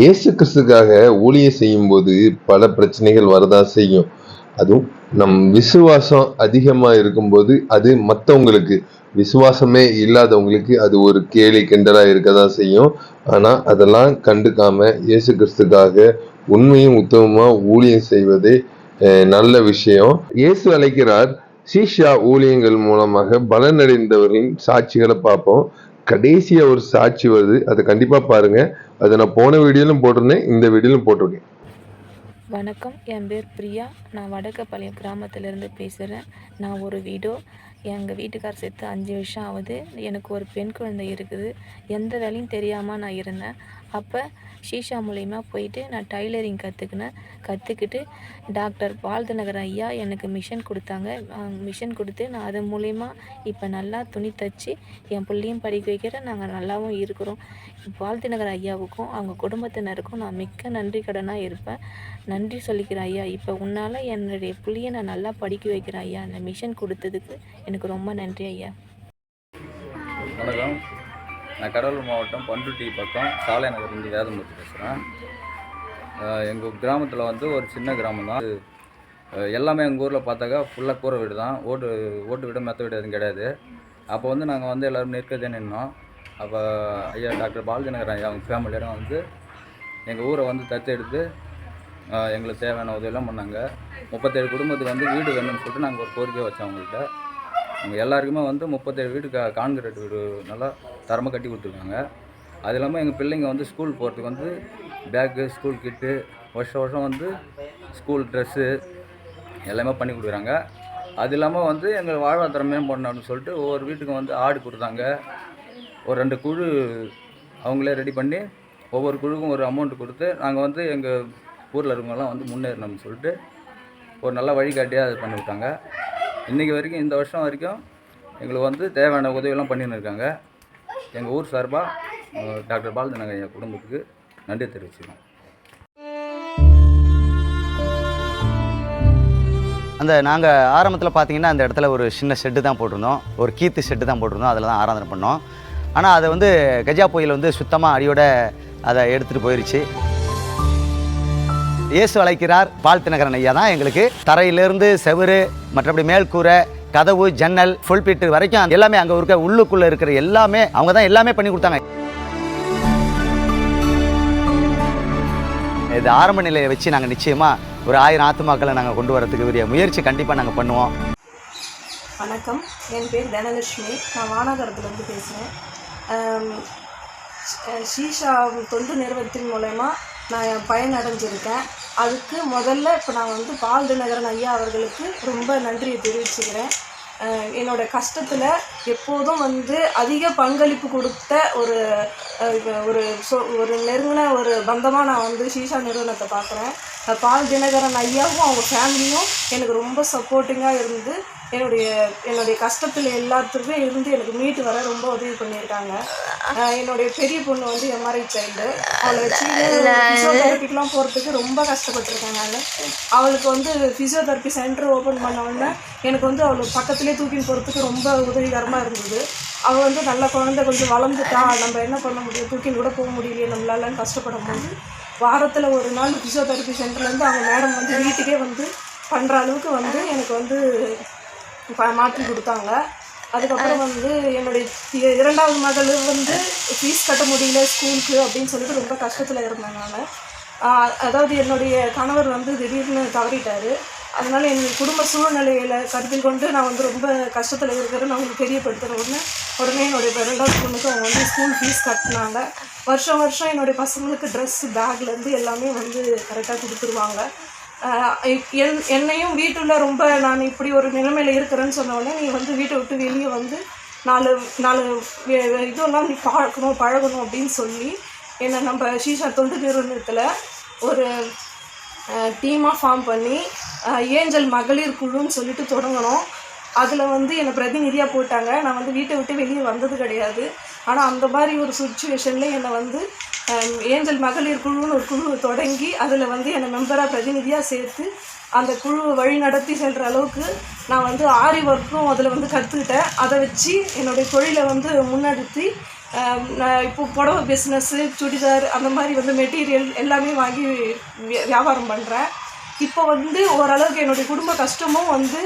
இயேசு கிறிஸ்துக்காக ஊழியம் செய்யும்போது பல பிரச்சனைகள் வரதான் செய்யும். அதுவும் நம் விசுவாசம் அதிகமாக இருக்கும்போது அது மற்றவங்களுக்கு விசுவாசமே இல்லாதவங்களுக்கு அது ஒரு கேலி கிண்டலாக இருக்க தான் செய்யும். ஆனால் அதெல்லாம் கண்டுக்காம இயேசு கிறிஸ்துக்காக உண்மையும் உத்தமமாக ஊழியம் செய்வதே நல்ல விஷயம். இயேசு அழைக்கிறார் சீஷா ஊழியங்கள் மூலமாக பலனடைந்தவர்களின் சாட்சிகளை பார்ப்போம். கடைசியாக ஒரு சாட்சி வருது. அதை கண்டிப்பாக பாருங்க. அதை நான் போன வீடியோலும் போட்டிருந்தேன். இந்த வீடியோலும் போட்டிருக்கேன். வணக்கம். என் பேர் பிரியா. நான் வடக்கப்பாளையம் கிராமத்திலேருந்து பேசுகிறேன் நான் ஒரு வீடோ எங்கள் வீட்டுக்கார் சேர்த்து அஞ்சு வருஷம் ஆகுது. எனக்கு ஒரு பெண் குழந்தை இருக்குது. எந்த வேலையும் தெரியாமல் நான் இருந்தேன். அப்போ ஷீஷா மூலயமா போயிட்டு நான் டைலரிங் கற்றுக்கினேன் கற்றுக்கிட்டு டாக்டர் பால்தநகர் ஐயா எனக்கு மிஷன் கொடுத்தாங்க. மிஷன் கொடுத்து நான் அது மூலயமா இப்போ நல்லா துணி தச்சு என் பிள்ளையும் படிக்க வைக்கிறேன். நாங்கள் நல்லாவும் இருக்கிறோம். பால்தநகர் ஐயாவுக்கும் அவங்க குடும்பத்தினருக்கும் நான் மிக்க நன்றி கடனாக இருப்பேன். நன்றி சொல்லிக்கிறேன் ஐயா இப்போ உன்னால் என்னுடைய பிள்ளைய நான் நல்லா படிக்க வைக்கிறேன் ஐயா. அந்த மிஷன் கொடுத்ததுக்கு எனக்கு ரொம்ப நன்றி ஐயா. வணக்கம். நான் கடலூர் மாவட்டம் பண்ருட்டி பக்கம் சாலை நகர்லேருந்து வேதமூர்த்தி பேசுகிறேன். எங்கள் கிராமத்தில் வந்து ஒரு சின்ன கிராமம் தான். எல்லாமே எங்கள் ஊரில் பார்த்தாக்கா ஃபுல்லாக கூரை வீடு தான். ஓட்டு ஓட்டு வீடு மெத்த வீடு எதுவும் கிடையாது. அப்போ வந்து நாங்கள் வந்து எல்லோரும் நிற்கதே நின்னோம். அப்போ ஐயா டாக்டர் பாலஜனகர் ஐயா அவங்க ஃபேமிலியிடம் வந்து எங்கள் ஊரை வந்து தத்தெடுத்து எங்களுக்கு தேவையான உதவியெல்லாம் பண்ணாங்க. முப்பத்தேழு குடும்பத்துக்கு வந்து வீடு வேணும்னு சொல்லிட்டு நாங்கள் ஒரு கோரிக்கை வச்சோம் அவங்கள்ட்ட. அவங்க எல்லாருக்குமே வந்து முப்பத்தேழு வீடு கா கான்கிரீட் வீடு நல்லா தரமாக கட்டி கொடுத்துருக்காங்க. அது இல்லாமல் எங்கள் பிள்ளைங்க வந்து ஸ்கூல் போகிறதுக்கு வந்து பேக்கு ஸ்கூல் கிட்டு வருஷம் வருஷம் வந்து ஸ்கூல் ட்ரெஸ்ஸு எல்லாமே பண்ணி கொடுக்குறாங்க. அது இல்லாமல் வந்து எங்கள் வாழ்வாதாரம் மேம்படணும்னு சொல்லிட்டு ஒவ்வொரு வீட்டுக்கும் வந்து ஆடு கொடுத்தாங்க ஒரு ரெண்டு குழு அவங்களே ரெடி பண்ணி ஒவ்வொரு குழுக்கும் ஒரு அமௌண்ட் கொடுத்து நாங்கள் வந்து எங்கள் ஊரில் இருக்கவங்கலாம் வந்து முன்னேறணும்னு சொல்லிட்டு ஒரு நல்ல வழிகாட்டியாக அது பண்ணி விட்டாங்க இன்றைக்கி வரைக்கும் இந்த வருஷம் வரைக்கும் எங்களுக்கு வந்து தேவையான உதவியெல்லாம் பண்ணின்னு இருக்காங்க எங்கள் ஊர் சார்பாக டாக்டர் பால் நாங்கள் என் குடும்பத்துக்கு நன்றி தெரிவிச்சுக்கோம் அந்த நாங்கள் ஆரம்பத்தில் பார்த்தீங்கன்னா அந்த இடத்துல ஒரு சின்ன ஷெட்டு தான் போட்டிருந்தோம். ஒரு கீத்து ஷெட்டு தான் போட்டிருந்தோம். அதில் தான் ஆராதனை பண்ணோம். ஆனால் அதை வந்து கஜா புயல் வந்து சுத்தமாக அடியோட அதை எடுத்துகிட்டு போயிருச்சு. இயேசு அழைக்கிறார். பால்தினகரன் ஐயா தான் எங்களுக்கு. தரையிலிருந்து செவுரு மற்றபடி மேல்கூரை கதவு ஜன்னல் ஃபுல் பிட்டு வரைக்கும் எல்லாமே அங்கே இருக்க உள்ளுக்குள்ளே இருக்கிற எல்லாமே அவங்க தான் எல்லாமே பண்ணி கொடுத்தாங்க. இது ஆரம்ப நிலையை வச்சு நாங்கள் நிச்சயமாக ஒரு ஆயிரம் ஆத்துமாக்களை நாங்கள் கொண்டு வரதுக்கு உரிய முயற்சி கண்டிப்பாக நாங்கள் பண்ணுவோம். வணக்கம். என் பேர் தனலட்சுமி. நான் வானாகரத்துலேருந்து பேசுகிறேன் ஷீஷா தொண்டு நிறுவனத்தின் மூலயமா நான் பயனடைஞ்சிருக்கேன் அதுக்கு முதல்ல இப்போ நான் வந்து பால் தினகரன் ஐயா அவர்களுக்கு ரொம்ப நன்றியை தெரிவிச்சுக்கிறேன். என்னோட கஷ்டத்தில் எப்போதும் வந்து அதிக பங்களிப்பு கொடுத்த ஒரு ஒரு சொ ஒரு நெருங்கின ஒரு பந்தமாக நான் வந்து ஷீஷா நிறுவனத்தை பார்க்குறேன் பால் தினகரன் ஐயாவும் அவங்க ஃபேமிலியும் எனக்கு ரொம்ப சப்போர்ட்டிங்காக இருந்து என்னுடைய என்னுடைய கஷ்டத்தில் எல்லாத்துக்குமே இருந்து எனக்கு மீட்டு வர ரொம்ப உதவி பண்ணியிருக்காங்க. என்னுடைய பெரிய பொண்ணு வந்து எம்ஆர்ஐ சைல்டு அவளை வச்சு ஃபிசியோதெரப்பிக்கெலாம் போகிறதுக்கு ரொம்ப கஷ்டப்பட்டிருக்கேன் நான் அவளுக்கு வந்து ஃபிசியோதெரப்பி சென்டர் ஓப்பன் பண்ண எனக்கு வந்து அவளுக்கு பக்கத்துலேயே தூக்கின்னு போகிறதுக்கு ரொம்ப உதவிகரமாக இருந்தது. அவள் வந்து நல்ல குழந்தை கொஞ்சம் வளர்ந்துட்டா நம்ம என்ன பண்ண முடியும்? தூக்கின்னு கூட போக முடியலையே நம்மளாலன்னு கஷ்டப்படும் போது வாரத்தில் ஒரு நாள் ஃபிசியோதெரப்பி சென்டர்லேருந்து அவங்க மேடம் வந்து வீட்டுக்கே வந்து பண்ணுற அளவுக்கு வந்து எனக்கு வந்து மாற்றி கொடுத்தாங்க. அதுக்கப்புறம் வந்து என்னுடைய இரண்டாவது மகள் வந்து ஃபீஸ் கட்ட முடியல ஸ்கூலுக்கு அப்படின்னு சொல்லிட்டு ரொம்ப கஷ்டத்தில் இருந்தேன் நான். அதாவது என்னுடைய கணவர் வந்து திடீர்னு தவறிட்டார். அதனால என் குடும்ப சூழ்நிலைகளை கருத்தில் கொண்டு நான் வந்து ரொம்ப கஷ்டத்தில் இருக்கிறேன்னு அவங்களுக்கு தெரியப்படுத்துகிற உடனே உடனே என்னுடைய ரெண்டாவது பொண்ணுக்கு அவங்க வந்து ஸ்கூல் ஃபீஸ் கட்டினாங்க. வருஷம் வருஷம் என்னுடைய பசங்களுக்கு ட்ரெஸ் பேக்லேருந்து எல்லாமே வந்து கரெக்டாக கொடுத்துருவாங்க. என் என்னையும் வீட்டில் ரொம்ப நான் இப்படி ஒரு நிலைமையில் இருக்கிறேன்னு சொன்ன நீ வந்து வீட்டை விட்டு வெளியே வந்து நாலு நாலு வே- இதெல்லாம் நீ பார்க்கணும் பழகணும் அப்படின்னு சொல்லி என்னை நம்ம ஷீஷா தொண்டு நிறுவனத்தில் ஒரு டீமாக ஃபார்ம் பண்ணி ஏஞ்சல் மகளிர் குழுன்னு சொல்லிட்டு தொடங்கினோம். அதில் வந்து என்னை பிரதிநிதியாக போட்டாங்க. நான் வந்து வீட்டை விட்டு வெளியே வந்தது கிடையாது. ஆனால் அந்த மாதிரி ஒரு சுச்சுவேஷனில் என்னை வந்து ஏஞ்சல் மகளிர் குழுன்னு ஒரு குழு தொடங்கி அதில் வந்து என்னை மெம்பராக பிரதிநிதியாக சேர்த்து அந்த குழுவை வழி நடத்தி செல்கிற அளவுக்கு நான் வந்து ஆரி ஒர்க்கும் அதில் வந்து கற்றுக்கிட்டேன் அதை வச்சு என்னுடைய தொழிலை வந்து முன்னெடுத்து நான் இப்போ புடவை பிஸ்னஸ்ஸு சுடிதார் அந்த மாதிரி வந்து மெட்டீரியல் எல்லாமே வாங்கி வியாபாரம் பண்ணுறேன் இப்போ வந்து ஓரளவுக்கு என்னுடைய குடும்ப கஷ்டமும் வந்து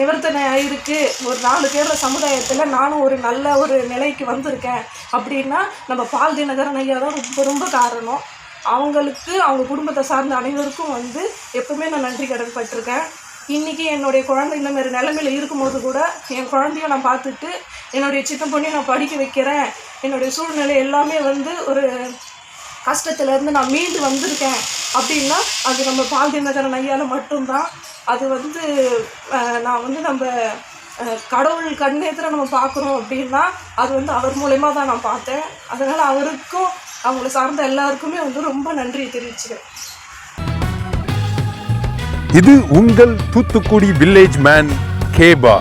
நிவர்த்தனை ஆயிருக்கு. ஒரு நாலு பேர் சமுதாயத்தில் நானும் ஒரு நல்ல ஒரு நிலைக்கு வந்திருக்கேன். அப்படின்னா நம்ம பால் தினகரன் ஐயா தான் ரொம்ப ரொம்ப காரணம். அவங்களுக்கு அவங்க குடும்பத்தை சார்ந்த அனைவருக்கும் வந்து எப்பவுமே நான் நன்றி கடன் பட்டிருக்கேன் இன்றைக்கி என்னுடைய குழந்தை இந்த மாதிரி நிலமையில இருக்கும்போது கூட என் குழந்தைய நான் பார்த்துட்டு என்னுடைய சின்ன பொண்ணையும் நான் படிக்க வைக்கிறேன். என்னுடைய சூழ்நிலை எல்லாமே வந்து ஒரு கஷ்டத்துலேருந்து நான் மீண்டு வந்திருக்கேன். அப்படின்னா அது நம்ம பால் தினகரன் ஐயாவில் மட்டும்தான். அது வந்து நான் வந்து நம்ம கடவுள் கண்ணேத்திர நம்ம பார்க்குறோம் அப்படின்னா அது வந்து அவர் மூலயமா தான் நான் பார்த்தேன். அதனால் அவருக்கும் அவங்கள சார்ந்த எல்லாருக்குமே வந்து ரொம்ப நன்றி தெரிவிச்சுக்கிறேன். இது உங்கள் தூத்துக்குடி வில்லேஜ் மேன் கேபா